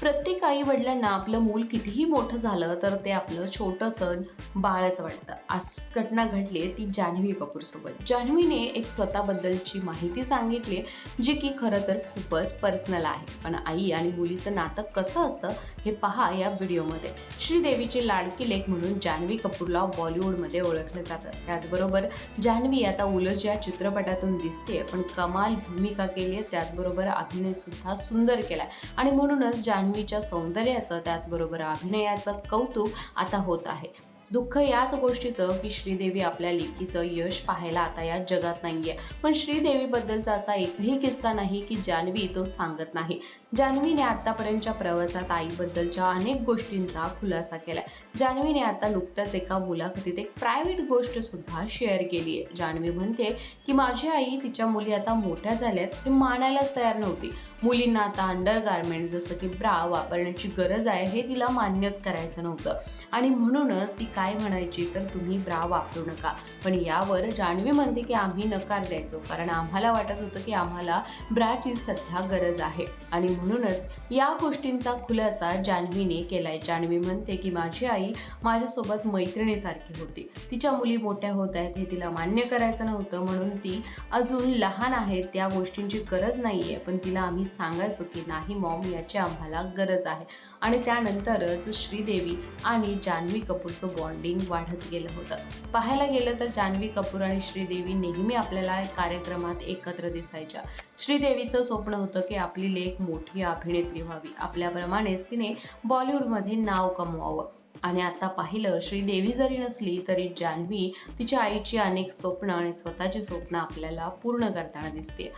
प्रत्येक आई वडिलांना आपलं मूल कितीही मोठं झालं तर ते आपलं छोटंसं बाळच वाटतं. आज घटना घडली आहे ती जान्हवी कपूर सोबत जान्हवीने एक स्वतःबद्दलची माहिती सांगितली जी की खरं तर खूपच पर्सनल आहे. पण आई आणि मुलीचं नातं कसं असतं हे पहा या व्हिडिओमध्ये. श्रीदेवीची लाडकी लेख म्हणून जान्हवी कपूरला बॉलिवूडमध्ये ओळखलं जातं. त्याचबरोबर जान्हवी आता उलज या चित्रपटातून दिसते पण कमाल भूमिका केली आहे. त्याचबरोबर अभिनय सुद्धा सुंदर केला आणि म्हणूनच जान्हवीच्या सौंदर्याचं त्याचबरोबर अभिनयाचं कौतुक आता होत आहे. दुःख याच गोष्टीचं की श्रीदेवी आपल्या लेकीचं यश पाहायला आता या जगात नाहीये. पण श्रीदेवीबद्दलचा असा एकही किस्सा नाही की जान्हवी तो सांगत नाही. जान्हवीने आतापर्यंतच्या प्रवासात आईबद्दलच्या अनेक गोष्टींचा खुलासा केलाय. जान्हवीने आता नुकत्याच एका मुलाखतीत एक प्रायव्हेट गोष्ट सुद्धा शेअर केली आहे. जान्हवी म्हणते की माझी आई तिच्या मुली आता मोठ्या झाल्यात. हे मानायलाच तयार नव्हती. मुलींना आता अंडर गार्मेंट जसं की ब्रा वापरण्याची गरज आहे हे तिला मान्यच करायचं नव्हतं. आणि म्हणूनच ती काय म्हणायची तर तुम्ही ब्रा वापरू नका. पण यावर जान्हवी म्हणते की आम्ही नकार द्यायचो. कारण आम्हाला वाटत होतं की आम्हाला ब्राची सध्या गरज आहे. आणि म्हणूनच या गोष्टींचा खुलासा जान्हवीने केलाय. जान्हवी म्हणते की माझी आई माझ्यासोबत मैत्रिणीसारखी होती. तिच्या मुली मोठ्या होत आहेत. हे तिला मान्य करायचं नव्हतं. म्हणून ती अजून लहान आहे. त्या गोष्टींची गरज नाही आहे पण तिला आम्ही सांगायचो की नाही मॉम याची आम्हाला गरज आहे. आणि त्यानंतरच श्रीदेवी आणि जान्हवी कपूरचं बॉन्डिंग वाढत गेलं होतं. पाहायला गेलं तर जान्हवी कपूर आणि श्रीदेवी नेहमी आपल्याला कार्यक्रमात एकत्र दिसायच्या. श्रीदेवीचं स्वप्न होतं की आपली लेख मोठी अभिनेत्री व्हावी. आपल्याप्रमाणेच तिने बॉलिवूडमध्ये नाव कमवावं. आणि आता पाहिलं श्रीदेवी जरी नसली तरी जान्हवी तिच्या आईची अनेक स्वप्न आणि स्वतःची स्वप्न आपल्याला पूर्ण करताना दिसते